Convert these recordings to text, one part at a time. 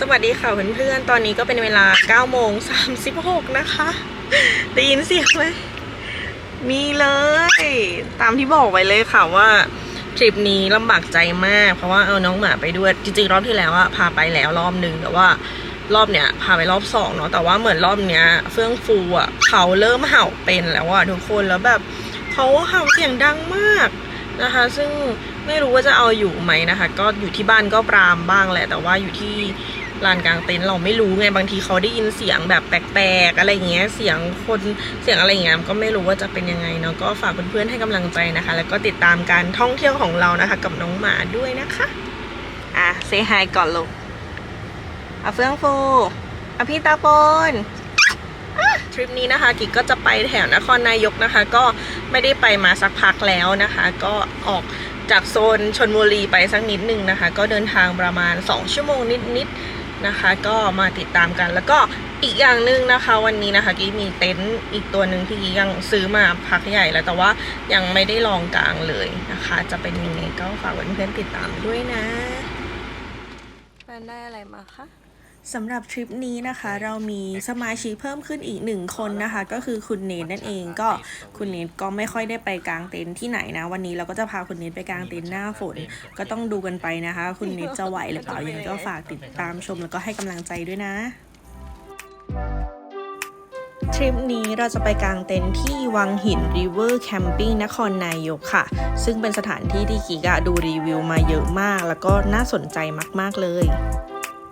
สวัสดีค่ะเพื่อนๆ ตอนนี้ก็เป็นเวลา9โมง36 นะคะ ได้ยินเสียงไหม มีเลย ตามที่บอกไว้เลยค่ะว่าทริปนี้ลำบากใจมาก เพราะว่าเอาน้องหมาไปด้วย จริงๆ รอบที่แล้วอะพาไปแล้วรอบนึง แต่ว่ารอบเนี้ยพาไปรอบสองเนาะ แต่ว่าเหมือนรอบเนี้ย เฟื่องฟูอะเขาเริ่มเห่าเป็นแล้วอะทุกคน แล้วแบบเขาเห่าเสียงดังมากนะคะ ซึ่งไม่รู้ว่าจะเอาอยู่ไหมนะคะ ก็อยู่ที่บ้านก็ปรามบ้างแหละ แต่ว่าอยู่ที่ ลานกลางเต็นท์เราไม่รู้ไงบางทีเขาได้ยินเสียงแบบแปลกๆอะไรเงี้ยเสียงคนเสียงอะไรเงี้ยก็ไม่รู้ว่าจะเป็นยังไงเนาะก็ฝากเพื่อนๆให้กำลังใจนะคะ แล้วก็ติดตามการท่องเที่ยวของเรานะคะ กับน้องหมาด้วยนะคะอะเซฮายก่อนลูกอะเฟื่องฟูอะพี่ตาปนทริปนี้นะคะกิกก็จะไปแถวนครนายกนะคะ ก็ไม่ได้ไปมาสักพักแล้วนะคะ ก็ออกจากโซนชนบุรีไปสักนิดนึงนะคะ ก็เดินทางประมาณ 2 ชั่วโมงนิดๆ นะคะ ก็มาติดตามกัน แล้วก็อีกอย่างหนึ่งนะคะ วันนี้นะคะกี้มีเต็นท์อีกตัวหนึ่งที่กิกยังซื้อมาพักใหญ่แล้วแต่ว่ายังไม่ได้ลองกลางเลยนะคะ จะเป็นยังไงก็ฝากเพื่อนๆติดตามด้วยนะแฟนได้อะไรมาคะ สำหรับทริปนี้นะคะ เรามีสมาชิกเพิ่มขึ้นอีกหนึ่งคนนะคะ ก็คือคุณเนทนั่นเองก็คุณเนทก็ไม่ค่อยได้ไปกางเต็นท์ที่ไหนนะ วันนี้เราก็จะพาคุณเนทไปกางเต็นท์หน้าฝน ก็ต้องดูกันไปนะคะ คุณเนทจะไหวหรือเปล่ายังไงก็ฝากติดตามชมแล้วก็ให้กำลังใจด้วยนะทริปนี้เราจะไปกางเต็นท์ที่วังหินริเวอร์แคมปิ้งนครนายกค่ะ ซึ่งเป็นสถานที่ที่กิกอะดูรีวิวมาเยอะมาก แล้วก็น่าสนใจมาก ๆ เลย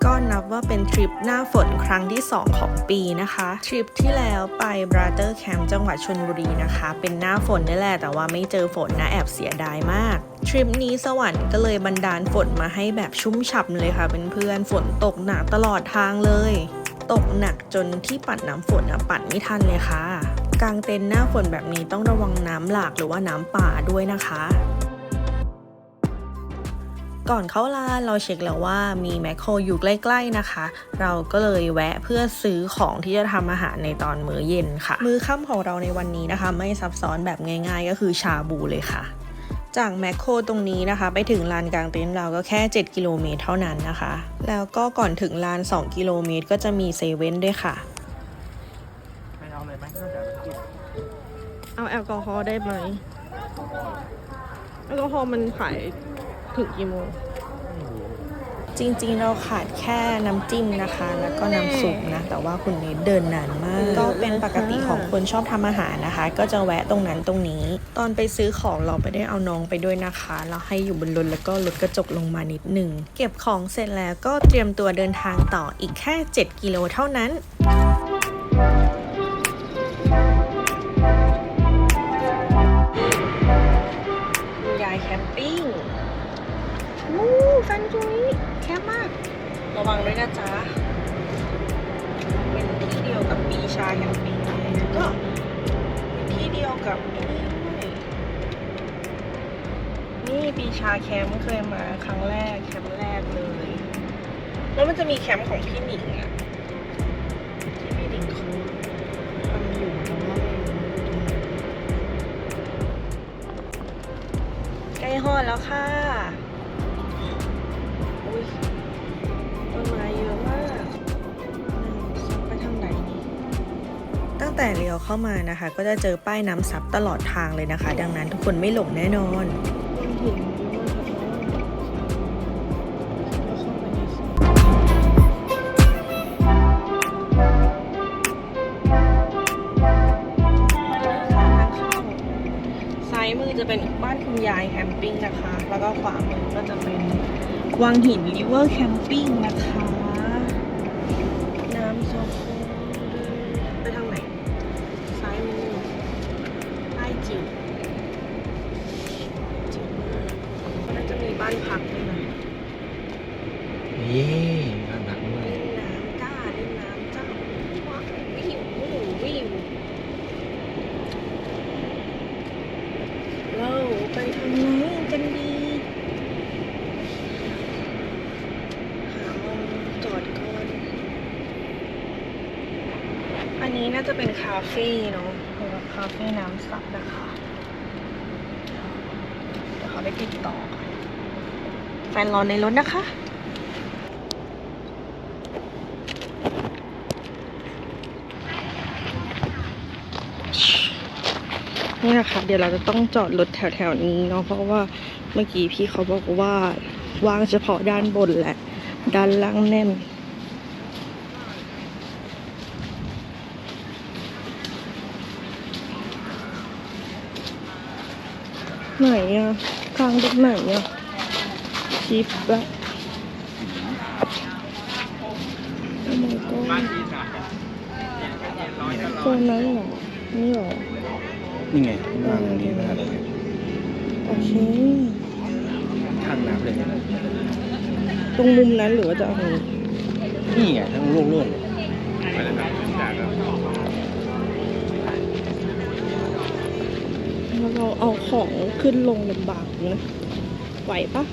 ก็นับว่าเป็นทริปหน้าฝนครั้งที่ 2 ของปีนะคะ ทริปที่แล้วไป Brother Camp จังหวัดชลบุรีนะคะ เป็นหน้าฝนนี่แหละแต่ว่าไม่เจอฝนนะแอบเสียดายมาก ทริปนี้สวรรค์ก็เลยบันดาลฝนมาให้แบบชุ่มฉ่ำเลยค่ะเพื่อนๆฝนตกหนักตลอดทางเลย ตกหนักจนที่ปัดน้ำฝนอะปัดไม่ทันเลยค่ะกลางเต็นท์หน้าฝนแบบนี้ต้องระวังน้ำหลากหรือว่าน้ำป่าด้วยนะคะ ก่อนเข้าร้านเราเช็คแล้วว่ามีแมคโครอยู่ใกล้ ๆนะคะ เราก็เลยแวะเพื่อซื้อของที่จะทำอาหารในตอนมื้อเย็นค่ะ มื้อค่ำของเราในวันนี้นะคะ ไม่ซับซ้อนแบบง่าย ๆ ก็คือชาบูเลยค่ะ จากแมคโครตรงนี้นะคะ ไปถึงลานกลางเต็นท์เราก็แค่ 7 กิโลเมตรเท่านั้นนะคะ แล้วก็ก่อนถึงลาน 2 กิโลเมตรก็จะมีเซเว่นด้วยค่ะไม่เอาเลยไหมนอกจากกินเอาแอลกอฮอล์ได้ไหมแอลกอฮอล์มันขาย ถึงกี่โมงจริงๆ เราขาดแค่น้ำจิ้มนะคะ แล้วก็น้ำซุปนะ แต่ว่าคุณเนทเดินนานมาก ก็เป็นปกติของคนชอบทำอาหารนะคะ ก็จะแวะตรงนั้นตรงนี้ ตอนไปซื้อของเราไม่ได้เอาน้องไปด้วยนะคะ เราให้อยู่บนรถแล้วก็ลดกระจกลงมานิดหนึ่งเก็บของเสร็จแล้วก็เตรียมตัวเดินทางต่ออีกแค่ 7 กิโลเท่านั้น ระวังด้วยนะจ๊ะ เป็นที่เดียวกับปีชาแคมปิ้งเลยแล้วก็เป็นที่เดียวกับนี่ด้วยนี่ปีชาแคมป์เคยมาครั้งแรกแคมป์แรกเลย แล้วมันจะมีแคมป์ของพี่หนิงอะที่พี่หนิงเขาทำอยู่แต่ว่าไม่รู้ตรงไหนใกล้ฮอดแล้วค่ะ งแต่เลี้ยวเข้ามานะคะ ก็จะเจอป้ายน้ำซับตลอดทางเลยนะคะ ดังนั้นทุกคนไม่หลงแน่นอนหินเยอะมากแล้วเข้างซ้ายมือจะเป็นบ้านคุณยายแคมปิ้งนะคะ แล้วก็ขวามือก็จะเป็นวังหินริเวอร์แคมปิ้งนะคะ รอในรถนะคะ นี่นะคะ เดี๋ยวเราจะต้องจอดรถแถวๆนี้เนาะเพราะว่าเมื่อกี้พี่เขาบอกว่าว่างเฉพาะด้านบนแหละ ด้านล่างแน่นไหนอะกลางตรงไหนอะ ชิปละโอ้ my god โซนนั้นเหรอนี่เหรอนี่ไงข้างล่างตรงนี้ไม่ได้เลยโอเคข้างน้ำเลยเนี่ยตรงมุมนั้นหรือว่าจะเอาตรงนี้นี่ไงทั้งโล่งๆเลยไปแล้วครับจากแล้วแล้วเราเอาของขึ้นลงลำบากนะไหวปะ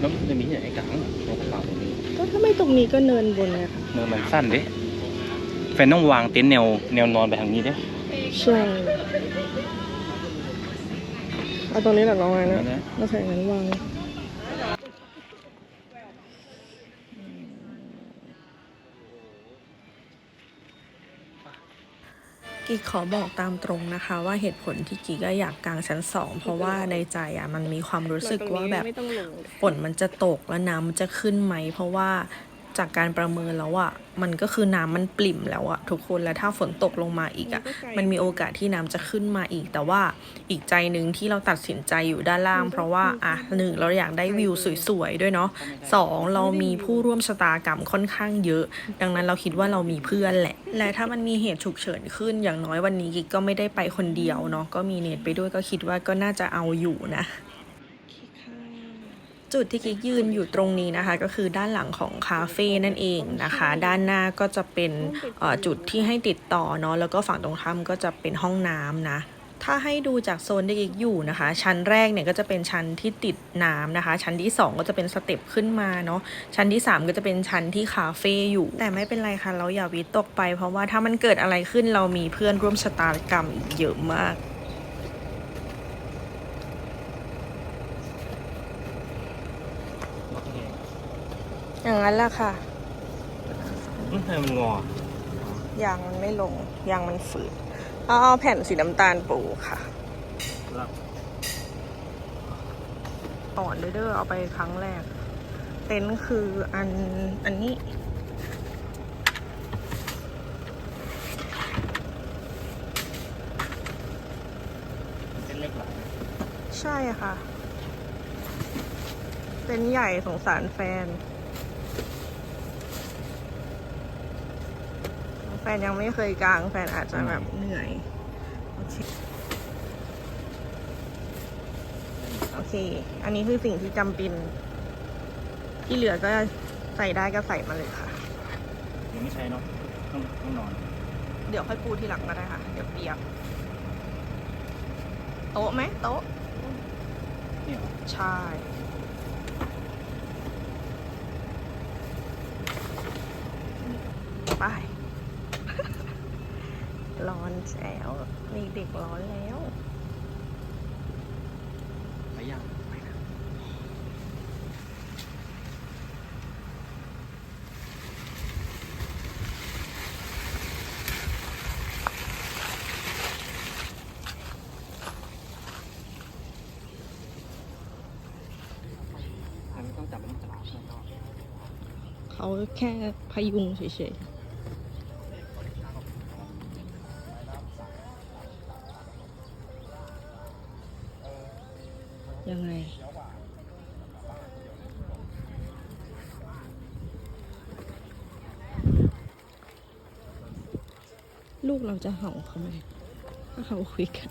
แล้วมันจะมีอย่างไอ้กลางตรงกระเป๋าตรงนี้ก็ถ้าไม่ตรงนี้ก็เนินบนไงค่ะเนื้อมันสั้นเด้แฟนต้องวางเต็นท์แนวแนวนอนไปทางนี้เด้ใช่เอาตรงนี้แหละน้องไงนะนะโอเคงั้นวาง กิกขอบอกตามตรงนะคะ ว่าเหตุผลที่กิกก็อยากกางชั้นสองเพราะว่าในใจอะมันมีความรู้สึกว่าแบบฝนมันจะตกแล้วน้ำมันจะขึ้นไหม เพราะว่า จากการประเมินแล้วอะมันก็คือน้ำมันปริ่มแล้วอะทุกคนแล้วถ้าฝนตกลงมาอีกอะมันมีโอกาสที่น้ำจะขึ้นมาอีก แต่ว่าอีกใจหนึ่งที่เราตัดสินใจอยู่ด้านล่าง เพราะว่าอะหนึ่งเราอยากได้วิวสวยๆด้วยเนาะสองเรามีผู้ร่วมชะตากรรมค่อนข้างเยอะ ดังนั้นเราคิดว่าเรามีเพื่อนแหละ และถ้ามันมีเหตุฉุกเฉินขึ้นอย่างน้อยวันนี้กิ๊กก็ไม่ได้ไปคนเดียวเนาะก็มีเนตไปด้วยก็คิดว่าก็น่าจะเอาอยู่นะ จุดที่กิ๊กยืนอยู่ตรงนี้นะคะ ก็คือด้านหลังของคาเฟ่นั่นเองนะคะ ด้านหน้าก็จะเป็นจุดที่ให้ติดต่อเนาะแล้วก็ฝั่งตรงข้ามก็จะเป็นห้องน้ำนะถ้าให้ดูจากโซนที่กิ๊กอยู่นะคะ ชั้นแรกเนี่ยก็จะเป็นชั้นที่ติดน้ำนะคะ ชั้นที่ 2 ก็จะเป็นสเต็ปขึ้นมาเนาะชั้นที่ 3 ก็จะเป็นชั้นที่คาเฟ่อยู่ แต่ไม่เป็นไรค่ะเราอย่าวิตกไป เพราะว่าถ้ามันเกิดอะไรขึ้นเรามีเพื่อนร่วมชะตากรรมอีกเยอะมาก อย่างนั้นแหละค่ะมันทำไมมันงอยางมันไม่ลงยางมันฝืดเอาเอาแผ่นสีน้ำตาลปูค่ะครับอ่อนเด้อเอาไปครั้งแรก เต็นท์คืออันอันนี้เส้นเล็กหลังใช่ค่ะเต็นท์ใหญ่สงสารแฟน ฟนยังไม่เคยกาง แฟนอาจจะแบบเหนื่อย โอเค โอเค อันนี้คือสิ่งที่จำเป็น ที่เหลือก็ใส่ได้ก็ใส่มาเลยค่ะ ยังไม่ใช่เนาะต้องต้องนอน เดี๋ยวค่อยปูทีหลังก็ได้ค่ะ เดี๋ยวเปียก โต๊ะไหมโต๊ะนี่เหรอใช่ไป ร้อนแล้วมีเด็กร้อนแล้วไปยังไปนะไม่ต้องจับไม่ต้องจับไม่ต้องเขาแค่พยุงเฉยๆ ยังไง ลูกเราจะเห่าเขาไหมถ้าเขาคุยกัน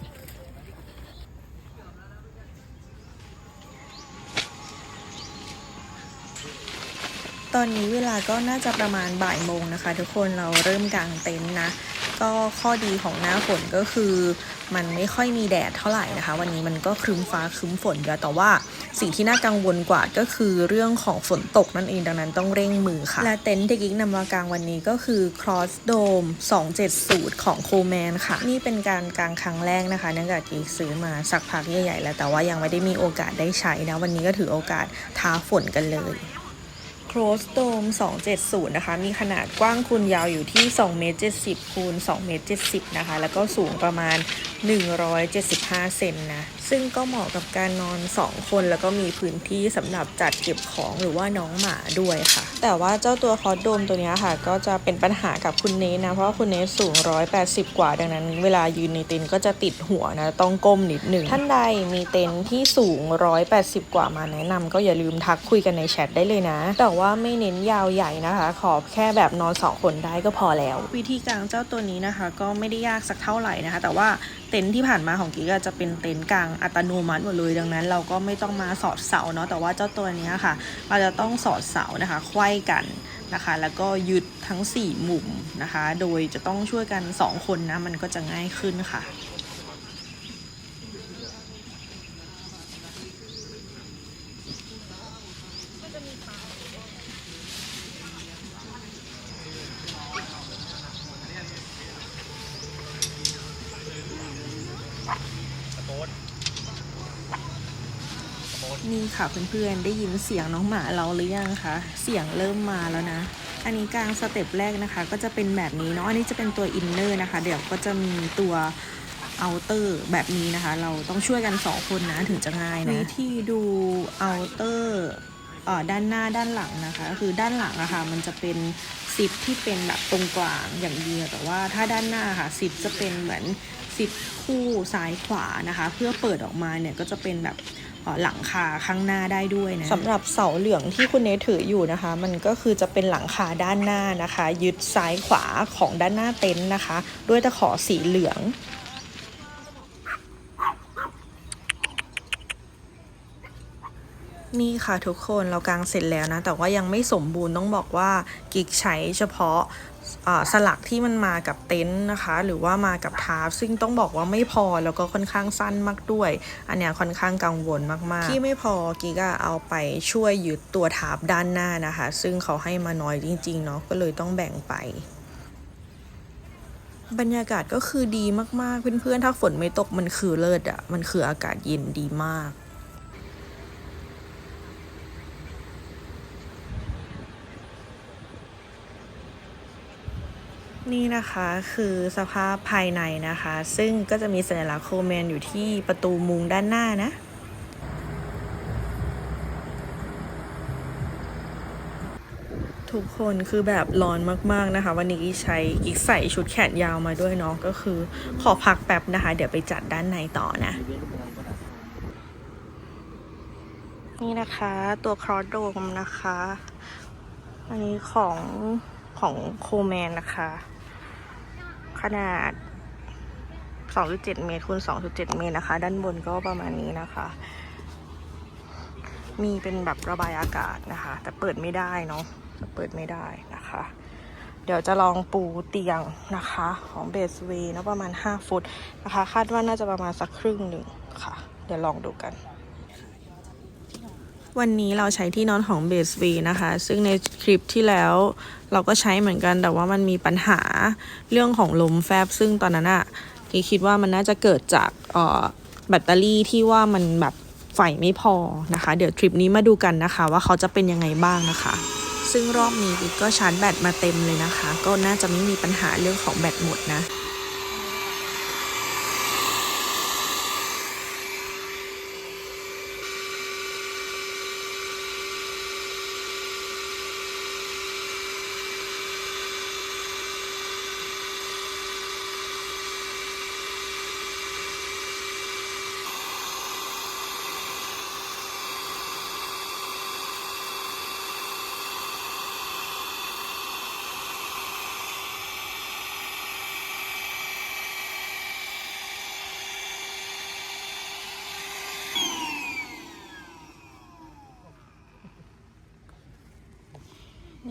ตอนนี้เวลาก็น่าจะประมาณบ่ายโมงนะคะ ทุกคนเราเริ่มกางเต็นท์นะ ก็ข้อดีของหน้าฝนก็คือ มันไม่ค่อยมีแดดเท่าไหร่นะคะ วันนี้มันก็ครึ้มฟ้าครึ้มฝนเยอะแต่ว่าสิ่งที่น่ากังวลกว่าก็คือเรื่องของฝนตกนั่นเองดังนั้นต้องเร่งมือค่ะ และเต็นท์ที่กิ๊กนำมากางวันนี้ก็คือ Cross Dome 270 ของโคแมนค่ะ นี่เป็นการกางครั้งแรกนะคะเนื่องจากกิ๊กซื้อมาสักพักใหญ่ๆแล้วแต่ว่ายังไม่ได้มีโอกาสได้ใช้นะวันนี้ก็ถือโอกาสท้าฝนกันเลย Cross Dome 270 นะคะ มีขนาดกว้างคูณยาวอยู่ที่2เมตร70คูณ2เมตร70 นะคะ แล้วก็สูงประมาณ 175 เซนนะซึ่งก็เหมาะกับการนอน 2 คนแล้วก็มีพื้นที่สำหรับจัดเก็บของหรือว่าน้องหมาด้วยค่ะ แต่ว่าเจ้าตัวคอสโดมตัวเนี้ยค่ะ ก็จะเป็นปัญหากับคุณเนสนะ เพราะว่าคุณเนสสูง 180 กว่า ดังนั้น เวลายืนในเต็นท์ก็จะติดหัวนะ ต้องก้มนิดหนึ่งท่านใดมีเต็นท์ที่สูง 180 กว่ามาแนะนำก็อย่าลืมทักคุยกันในแชทได้เลยนะ แต่ว่าไม่เน้นยาวใหญ่นะคะ ขอแค่แบบนอน 2 คนได้ก็พอแล้ว วิธีกางเจ้าตัวนี้นะคะ ก็ไม่ได้ยากสักเท่าไหร่นะคะ แต่ว่าเต็นท์ที่ผ่านมาของกิ๊กจะเป็นเต็นท์กลางอัตโนมัติหมดเลยดังนั้น เราก็ไม่ต้องมาสอดเสาเนาะแต่ว่าเจ้าตัวนี้ค่ะ เราจะต้องสอดเสานะคะไขว้กันนะคะ แล้วก็ยึดทั้ง 4 มุมนะคะ โดยจะต้องช่วยกัน 2 คนนะมันก็จะง่ายขึ้นค่ะ นี่ ค่ะเพื่อนๆ ได้ยินเสียงน้องหมาเราหรือยังคะ เสียงเริ่มมาแล้วนะ อันนี้กลางสเต็ปแรกนะคะ ก็จะเป็นแบบนี้เนาะ อันนี้จะเป็นตัวอินเนอร์นะคะ เดี๋ยวก็จะมีตัวเอาเตอร์แบบนี้นะคะ เราต้องช่วยกัน2คนนะถึงจะง่ายนะวิธีดูเอาเตอร์เอ่อด้านหน้าด้านหลังนะคะก็คือด้านหลังอะค่ะมันจะเป็นซิปที่เป็นแบบตรงกลางอย่างเดียวแต่ว่าถ้าด้านหน้าค่ะซิปจะเป็นเหมือนซิปคู่ซ้ายขวานะคะ เพื่อเปิดออกมาเนี่ยก็จะเป็นแบบ หลังคาข้างหน้าได้ด้วยนะสำหรับเสาเหลืองที่คุณเนทถืออยู่นะคะ มันก็คือจะเป็นหลังคาด้านหน้านะคะ ยึดซ้ายขวาของด้านหน้าเต็นท์นะคะ ด้วยตะขอสีเหลืองนี่ค่ะทุกคนเรากางเสร็จแล้วนะ แต่ว่ายังไม่สมบูรณ์ต้องบอกว่ากิกใช้เฉพาะ สลักที่มันมากับเต็นท์นะคะ หรือว่ามากับทาร์ฟซึ่งต้องบอกว่าไม่พอแล้วก็ค่อนข้างสั้นมากด้วย อันเนี้ยค่อนข้างกังวลมากๆ ที่ไม่พอกิกอะเอาไปช่วยยึดตัวทาร์ฟด้านหน้านะคะ ซึ่งเขาให้มาน้อยจริงๆเนาะก็เลยต้องแบ่งไปบรรยากาศก็คือดีมากๆ เพื่อนๆ ถ้าฝนไม่ตกมันคือเลิศอะมันคืออากาศเย็นดีมาก นี่นะคะคือสภาพภายในนะคะ ซึ่งก็จะมีสัญลักษณ์โคแมนอยู่ที่ประตูมุงด้านหน้านะ ทุกคนคือแบบร้อนมากๆนะคะ วันนี้กิ๊กใช้กิ๊กใส่ชุดแขนยาวมาด้วยเนาะก็คือขอพักแป๊บนะคะ เดี๋ยวไปจัดด้านในต่อนะ นี่นะคะตัวครอสโดมนะคะ อันนี้ของของโคแมนนะคะ นาด 2.7 เมตรคูณ2.7 เมตรนะคะ ด้านบนก็ประมาณนี้นะคะ มีเป็นแบบระบายอากาศนะคะ แต่เปิดไม่ได้เนาะเปิดไม่ได้นะคะ เดี๋ยวจะลองปูเตียงนะคะ ของเบสเวย์นะประมาณ 5 ฟุตนะคะ คาดว่าน่าจะประมาณสักครึ่งหนึ่งค่ะ เดี๋ยวลองดูกัน วันนี้เราใช้ที่นอนของ Base V นะคะ ซึ่งในคลิปที่แล้วเราก็ใช้เหมือนกัน แต่ว่ามันมีปัญหาเรื่องของลมแฟบ ซึ่งตอนนั้นอะกีคิดว่ามันน่าจะเกิดจากออแบตเตอรี่ที่ว่ามันแบบไฟไม่พอนะคะ เดี๋ยวทริปนี้มาดูกันนะคะ ว่าเขาจะเป็นยังไงบ้างนะคะ ซึ่งรอบนี้กิ๊ก็ชาร์จแบตมาเต็มเลยนะคะ ก็น่าจะไม่มีปัญหาเรื่องของแบตหมดนะ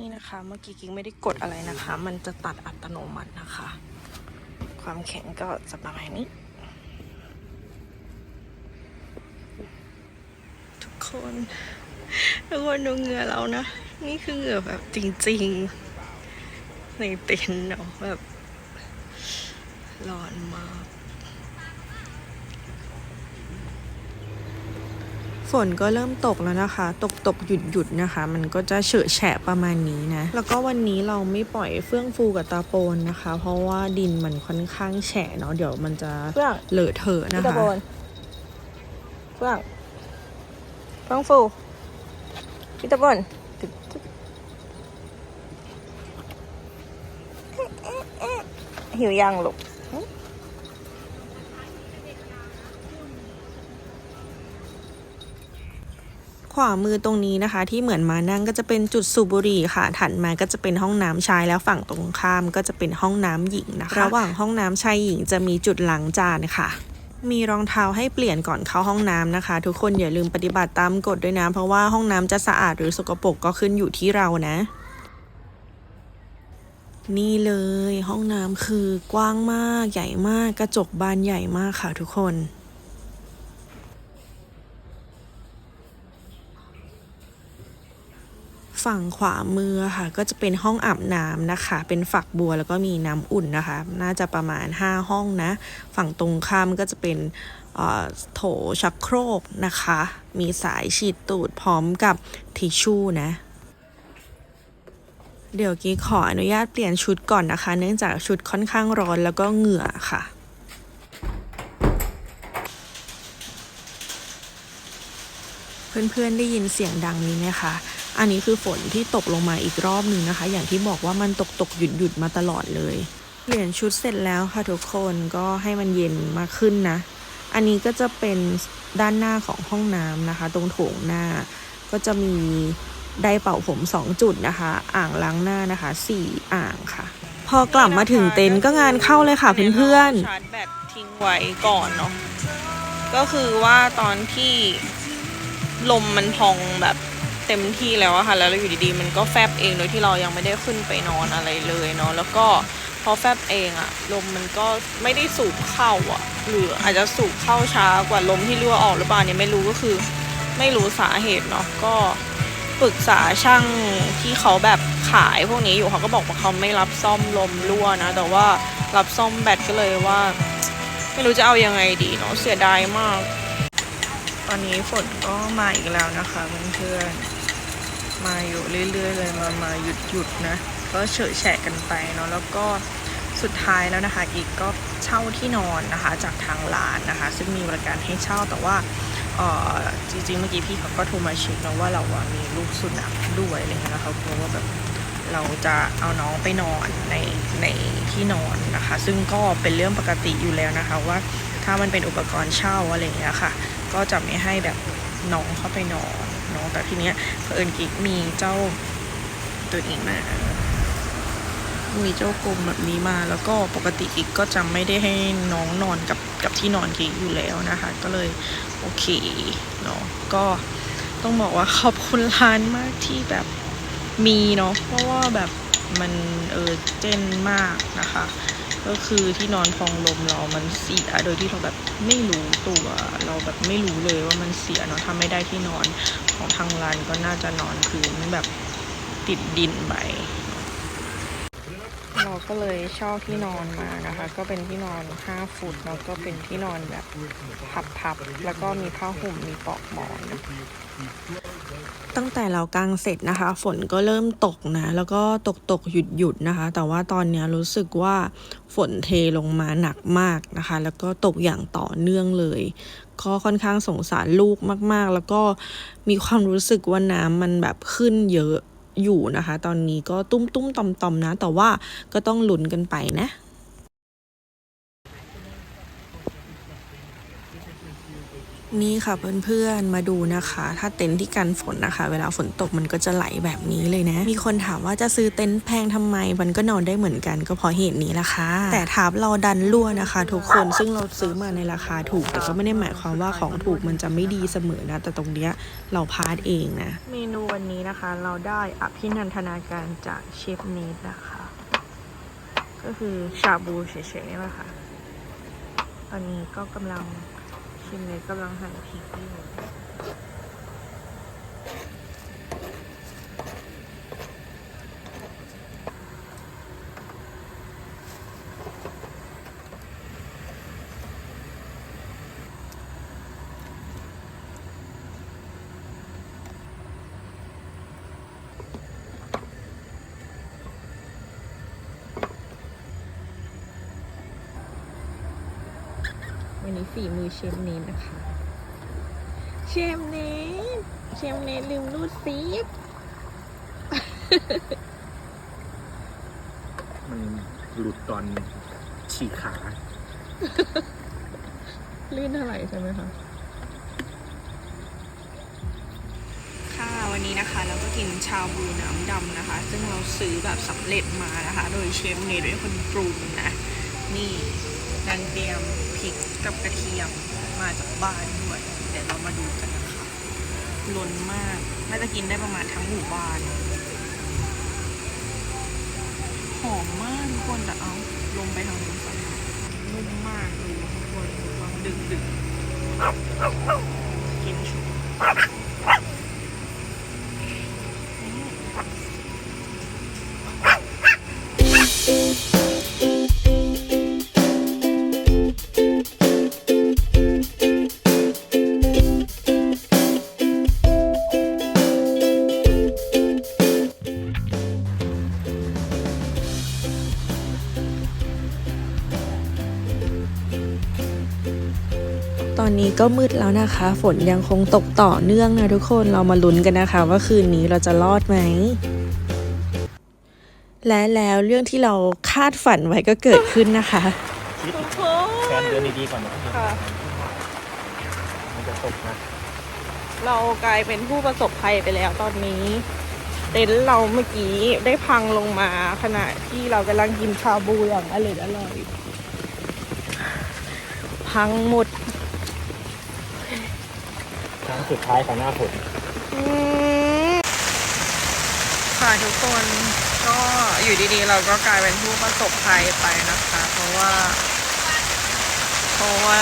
นี่นะคะ เมื่อกี้กิ๊งไม่ได้กดอะไรนะคะ มันจะตัดอัตโนมัตินะคะ ความแข็งก็จะประมาณนี้ ทุกคนทุกคนดูเหงื่อเรานะ นี่คือเหงื่อแบบจริงๆในเต็นท์เนาะแบบร้อนมาก ฝ ฝ นก็เริ่มตกแล้วนะคะ ตกตกหยุดหยุดนะคะ มันก็จะเฉอะแฉะประมาณนี้นะ แล้วก็วันนี้เราไม่ปล่อยเฟื่องฟูกับตาโปนนะคะ เพราะว่าดินมันค่อนข้างแฉะเนาะ เดี๋ยวมันจะเฟื่องเลอะเทอะนะพี่ตะคะโกนเฟื่อง เฟื่องฟูพี่ตะโกนตึ๊ดตึ๊ดหิวยังลูก ขวามือตรงนี้นะคะ ที่เหมือนมานั่งก็จะเป็นจุดสูบบุหรี่ค่ะ ถัดมาก็จะเป็นห้องน้ำชายแล้วฝั่งตรงข้ามก็จะเป็นห้องน้ำหญิงนะคะ ระหว่างห้องน้ำชายหญิงจะมีจุดล้างจานค่ะมีรองเท้าให้เปลี่ยนก่อนเข้าห้องน้ำนะคะ ทุกคนอย่าลืมปฏิบัติตามกฎด้วยนะเพราะว่าห้องน้ำจะสะอาดหรือสกปรกก็ขึ้นอยู่ที่เรานะ นี่เลยห้องน้ำคือกว้างมากใหญ่มากกระจกบานใหญ่มากค่ะทุกคน ฝั่งขวามือค่ะ ก็จะเป็นห้องอาบน้ำนะคะ เป็นฝักบัวแล้วก็มีน้ำอุ่นนะคะ น่าจะประมาณ 5 ห้องนะ ฝั่งตรงข้ามก็จะเป็นโถชักโครกนะคะ มีสายฉีดตูดพร้อมกับทิชชู่นะเดี๋ยวกี้ขออนุญาตเปลี่ยนชุดก่อนนะคะ เนื่องจากชุดค่อนข้างร้อนแล้วก็เหงื่อค่ะ เพื่อนๆได้ยินเสียงดังนี้ไหมคะ อันนี้คือฝนที่ตกลงมาอีกรอบหนึ่งนะคะ อย่างที่บอกว่ามันตกตกหยุดหยุดมาตลอดเลย เปลี่ยนชุดเสร็จแล้วค่ะทุกคนก็ให้มันเย็นมากขึ้นนะ อันนี้ก็จะเป็นด้านหน้าของห้องน้ำนะคะ ตรงโถงหน้า ก็จะมีไดเป่าผม 2 จุดนะคะ อ่างล้างหน้านะคะ 4 อ่างค่ะ พอกลับมาถึงเต็นท์ก็งานเข้าเลยค่ะเพื่อนๆชาร์จแบตทิ้งไว้ก่อนเนาะก็คือว่าตอนที่ลมมันพองแบบ เต็มที่แล้วอะค่ะแล้วอยู่ดีๆ มันก็แฟบเองโดยที่เรายังไม่ได้ขึ้นไปนอนอะไรเลยเนาะแล้วก็พอแฟบเองอะลมมันก็ไม่ได้สูบเข้าอะหรืออาจจะสูบเข้าช้ากว่าลมที่รั่วออกหรือเปล่าเนี่ยไม่รู้ก็คือ ไม่รู้สาเหตุเนาะก็ปรึกษาช่างที่เขาแบบขายพวกนี้อยู่เขาก็บอกว่าเขาไม่รับซ่อมลมรั่วนะ แต่ว่ารับซ่อมแบตก็เลยว่า ไม่รู้จะเอายังไงดีเนาะเสียดายมาก ตอนนี้ฝนก็มาอีกแล้วนะคะเพื่อนๆ มาอยู่เรื่อยๆเลยมามาหยุดหยุดๆนะ ก็เฉยแฉะกันไปเนาะแล้วก็สุดท้ายแล้วนะคะ อีกก็เช่าที่นอนนะคะจากทางร้านนะคะ ซึ่งมีบริการให้เช่าแต่ว่าออจริงๆเมื่อกี้พี่เขาก็โทรมาเช็คนะว่าเราอะมีลูกสุนัขด้วยอะไรเงี้ยนะคะเพราะว่าแบบเราจะเอาน้องไปนอนในในที่นอนนะคะ ซึ่งก็เป็นเรื่องปกติอยู่แล้วนะคะ ว่าถ้ามันเป็นอุปกรณ์เช่าอะไรอย่างเงี้ยค่ะ ก็จะไม่ให้แบบน้องเข้าไปนอน เนาะแต่ทีเนี้ยเผอิญกิ๊กมีเจ้าตัวนี้มามีเจ้ากรงแบบนี้มาแล้วก็ปกติกิ๊กก็จะไม่ได้ให้น้องนอนกับกับที่นอนกิ๊กอยู่แล้วนะคะ ก็เลยโอเคเนาะก็ต้องบอกว่าขอบคุณร้านมากที่แบบมีเนาะเพราะว่าแบบมันเออเจนมากนะคะ ก็คือที่นอนพองลมเรามันเสียโดยที่เราแบบไม่รู้ตัว เราแบบไม่รู้เลยว่ามันเสียเนาะถ้าไม่ได้ที่นอนของทางร้านก็น่าจะนอนพื้นแบบติดดินไป เราก็เลยเช่าที่นอนมานะคะ ก็เป็นที่นอน 5 ฟุตแล้วก็เป็นที่นอนแบบพับๆแล้วก็มีผ้าห่มมีปลอกหมอนตั้งแต่เรากางเสร็จนะคะ ฝนก็เริ่มตกนะ แล้วก็ตกตกหยุดหยุดนะคะ แต่ว่าตอนนี้รู้สึกว่าฝนเทลงมาหนักมากนะคะ แล้วก็ตกอย่างต่อเนื่องเลย ก็ค่อนข้างสงสารลูกมากๆ แล้วก็มีความรู้สึกว่าน้ำมันแบบขึ้นเยอะ อยู่นะคะ ตอนนี้ก็ตุ้มตุ้มๆต่อมต่อมๆนะ แต่ว่าก็ต้องลุ้นกันไปนะ นี่ค่ะเพื่อนๆมาดูนะคะ ถ้าเต็นท์ที่กันฝนนะคะ เวลาฝนตกมันก็จะไหลแบบนี้เลยนะ มีคนถามว่าจะซื้อเต็นท์แพงทำไม มันก็นอนได้เหมือนกันก็เพราะเหตุนี้ละค่ะ แต่ถามเราดันรั่วนะคะ ทุกคนซึ่งเราซื้อมาในราคาถูก แต่ก็ไม่ได้หมายความว่าของถูกมันจะไม่ดีเสมอนะแต่ตรงเนี้ยเราพลาดเองนะ เมนูวันนี้นะคะ เราได้อภินันทนาการจากเชฟเนทนะคะ ก็คือชาบูเฉยๆนี่แหละค่ะตอนนี้ก็กำลัง ชิมเลยกำลังหั่นพริกอยู่ ฝีมือเชฟเนทนะคะ เชฟเนทเชฟเนทลืมรูดซิปมันหลุดตอนฉีกขา ลื่นเท่าไหร่ใช่ไหมคะ ค่ะวันนี้นะคะเราก็กินชาบูน้ำดำนะคะ ซึ่งเราซื้อแบบสำเร็จมานะคะ โดยเชฟเนทเป็นคนปรุงนะ นี่ ดันเตรียมพริกกับกระเทียมมาจากบ้านด้วย เดี๋ยวเรามาดูกันนะคะล้นมาก น่าจะกินได้ประมาณทั้งหมู่บ้าน หอมมากทุกคนแต่เอาลงไปทางนู้นก่อนนุ่มมากเลยทุกคนดึกดึก ก็มืดแล้วนะคะ ฝนยังคงตกต่อเนื่องนะทุกคนเรามาลุ้นกันนะคะ ว่าคืนนี้เราจะรอดไหมและแล้วเรื่องที่เราคาดฝันไว้ก็เกิดขึ้นนะคะคิดทุกคแฟนนเดินดีๆก่อนนะค่ะมันจะตกนะเรากลายเป็นผู้ประสบภัยไปแล้วตอนนี้ เต็นท์เราเมื่อกี้ได้พังลงมาขณะที่เรากำลังกินชาบูอย่างอร่อยอร่อยพังหมด ครั้งสุดท้ายของหน้าฝนค่ะทุกคนก็อยู่ดีๆ เราก็กลายเป็นผู้ประสบภัยไปนะคะ เพราะว่า เพราะว่า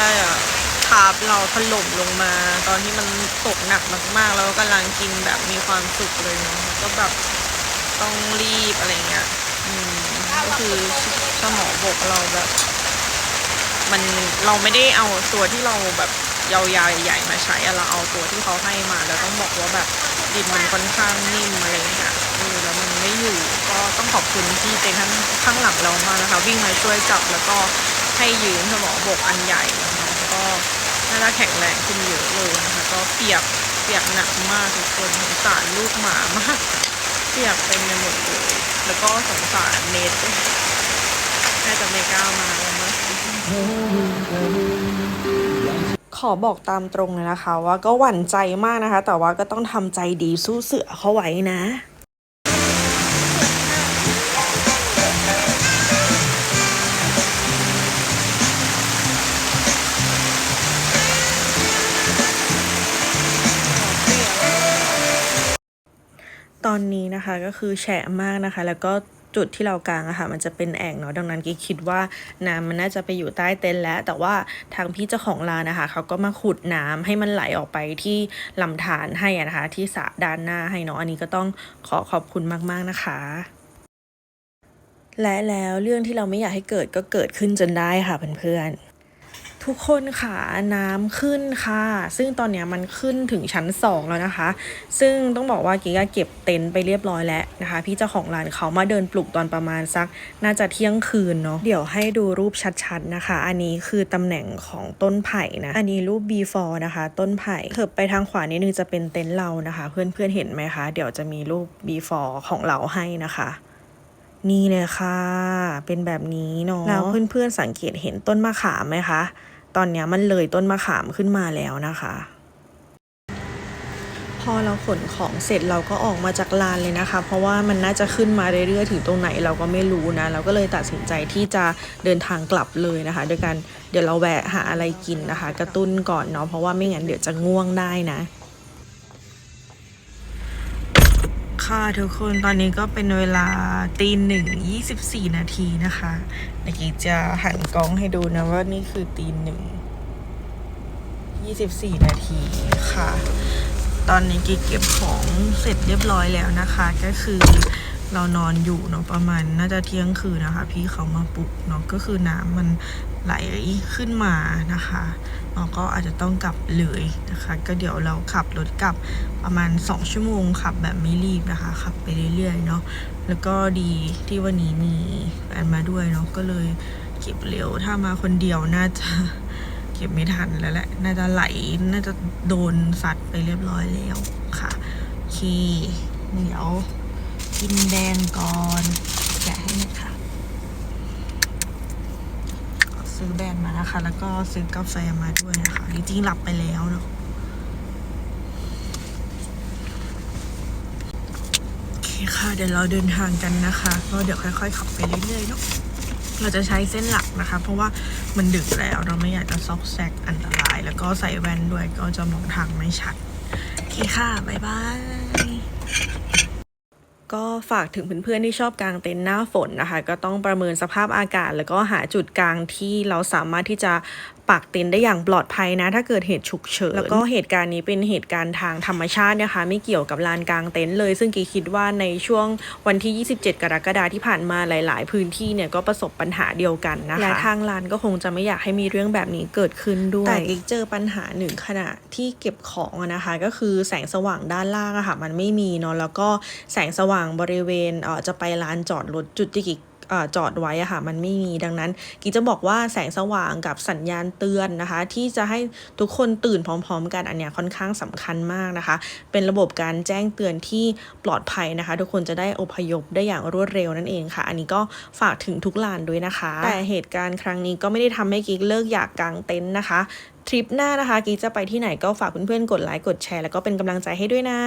ทาบเราถล่มลงมา ตอนที่มันตกหนักมากๆ แล้วก็กำลังกินแบบมีความสุขเลยเนาะก็แบบต้องรีบอะไรเงี้ยอืมก็คือสมองบกเราแบบ มันเราไม่ได้เอาตัวที่เราแบบ ยาวๆใหญ่ๆมาใช้อะเราเอาตัวที่เขาให้มาแล้วต้องบอกว่าแบบดินมันค่อนข้างนิ่มอะไรเงี้ยเออแล้วมันไม่อยู่ก็ต้องขอบคุณที่เต็นข้างข้างหลังเรามากนะคะ วิ่งมาช่วยจับแล้วก็ให้ยืนสมองบกอันใหญ่นะคะแล้วก็น่าจะแข็งแรงขึ้นเยอะเลยนะคะ ก็เปียกเปียกหนักมากทุกคนสงสารลูกหมามากเปียกเต็มไปหมดเลยแล้วก็สงสารเนทด้วยน่าจะไม่กล้ามาแล้วมั้ง อบอกตามตรงเลยนะคะ ว่าก็หวั่นใจมากนะคะ แต่ว่าก็ต้องทำใจดีสู้เสือเขาไว้นะตอนนี้นะคะก็คือแฉะมากนะคะ แล้วก็ จุดที่เรากางอะค่ะมันจะเป็นแอ่งเนาะดังนั้นกิ๊กคิดว่าน้ำมันน่าจะไปอยู่ใต้เต็นท์แล้ว แต่ว่าทางพี่เจ้าของร้านนะคะเขาก็มาขุดน้ำให้มันไหลออกไปที่ลำธารให้นะคะ ที่สระด้านหน้าให้เนาะอันนี้ก็ต้องขอขอบคุณมากๆนะคะและแล้วเรื่องที่เราไม่อยากให้เกิดก็เกิดขึ้นจนได้ค่ะเพื่อนๆ ทุกคนค่ะน้ำขึ้นค่ะ ซึ่งตอนเนี้ยมันขึ้นถึงชั้นสองแล้วนะคะ ซึ่งต้องบอกว่ากิ๊กอะเก็บเต็นท์ไปเรียบร้อยแล้วนะคะ พี่เจ้าของร้านเขามาเดินปลุกตอนประมาณสัก น่าจะเที่ยงคืนเนาะเดี๋ยวให้ดูรูปชัดๆนะคะ อันนี้คือตำแหน่งของต้นไผ่นะอันนี้รูป before นะคะ ต้นไผ่เถิบไปทางขวานิดนึงจะเป็นเต็นท์เรานะคะ เพื่อนๆเห็นไหมคะ เดี๋ยวจะมีรูป before ของเราให้นะคะนี่เลยค่ะ เป็นแบบนี้เนาะแล้วเพื่อนๆสังเกตเห็นต้นมะขามไหมคะ ตอนนี้มันเลยต้นมะขามขึ้นมาแล้วนะคะ พอเราขนของเสร็จเราก็ออกมาจากลานเลยนะคะ เพราะว่ามันน่าจะขึ้นมาเรื่อยๆถึงตรงไหนเราก็ไม่รู้นะ เราก็เลยตัดสินใจที่จะเดินทางกลับเลยนะคะ โดยการเดี๋ยวเราแวะหาอะไรกินนะคะ กระตุ้นก่อนเนาะเพราะว่าไม่งั้นเดี๋ยวจะง่วงได้นะ ค่ะ ทุกคนตอนนี้ก็เป็นเวลาตีหนึ่งยี่สิบสี่นาทีนะคะเดี๋ยวกี้จะหันกล้องให้ดูนะว่านี่คือตีหนึ่งยี่สิบสี่นาทีค่ะ ตอนนี้กีเก็บของเสร็จเรียบร้อยแล้วนะคะ ก็คือเรานอนอยู่เนาะประมาณน่าจะเที่ยงคืนนะคะ พี่เขามาปลุกเนาะก็คือน้ำมันไหลขึ้นมานะคะ เราก็อาจจะต้องกลับเลยนะคะ ก็เดี๋ยวเราขับรถกลับประมาณ 2 ชั่วโมงขับแบบไม่รีบนะคะ ขับไปเรื่อยๆเนาะแล้วก็ดีที่วันนี้มีแฟนมาด้วยเนาะก็เลยเก็บเร็วถ้ามาคนเดียวน่าจะเก็บไม่ทันแล้วแหละน่าจะไหลน่าจะโดนสัตว์ไปเรียบร้อยแล้วค่ะโอเคเดี๋ยวกินแดงก่อนแกะให้น่อยค่ะ ซื้อแบรนด์มานะคะ แล้วก็ซื้อกาแฟมาด้วยนะคะ จริงๆหลับไปแล้วเนาะโอเคค่ะ เดี๋ยวเราเดินทางกันนะคะ ก็เดี๋ยวค่อยๆขับไปเรื่อยๆเนาะเราจะใช้เส้นหลักนะคะ เพราะว่ามันดึกแล้วเราไม่อยากจะซอกแซกอันตราย แล้วก็ใส่แว่นด้วยก็จะมองทางไม่ชัด โอเคค่ะ บ๊ายบาย ก็ฝากถึงเพื่อนๆที่ชอบกางเต็นท์หน้าฝนนะคะ ก็ต้องประเมินสภาพอากาศ แล้วก็หาจุดกลางที่เราสามารถที่จะ ปักเต็นท์ได้อย่างปลอดภัยนะ ถ้าเกิดเหตุฉุกเฉินแล้วก็เหตุการณ์นี้เป็นเหตุการณ์ทางธรรมชาตินะคะ ไม่เกี่ยวกับลานกลางเต็นท์เลย ซึ่งกีคิดว่าในช่วงวันที่ 27 กรกฎาคมที่ผ่านมาหลาย ๆ พื้นที่เนี่ยก็ประสบปัญหาเดียวกันนะคะและทางลานก็คงจะไม่อยากให้มีเรื่องแบบนี้เกิดขึ้นด้วยแต่กิ๊กเจอปัญหาหนึ่งขณะที่เก็บของนะคะ ก็คือแสงสว่างด้านล่างอะค่ะมันไม่มีเนาะแล้วก็แสงสว่างบริเวณเออจะไปลานจอดรถจุดที่กิก จอดไว้อะค่ะมันไม่มีดังนั้นกิจะบอกว่าแสงสว่างกับสัญญาณเตือนนะคะ ที่จะให้ทุกคนตื่นพร้อม ๆ กันอันเนี้ยค่อนข้างสำคัญมากนะคะ เป็นระบบการแจ้งเตือนที่ปลอดภัยนะคะ ทุกคนจะได้อพยพได้อย่างรวดเร็วนั่นเองค่ะ อันนี้ก็ฝากถึงทุกลานด้วยนะคะ แต่เหตุการณ์ครั้งนี้ก็ไม่ได้ทำให้กิ๊กเลิกอยากกางเต็นท์นะคะทริปหน้านะคะกิจะไปที่ไหนก็ฝากเพื่อนๆกดไลค์กดแชร์แล้วก็เป็นกำลังใจให้ด้วยนะ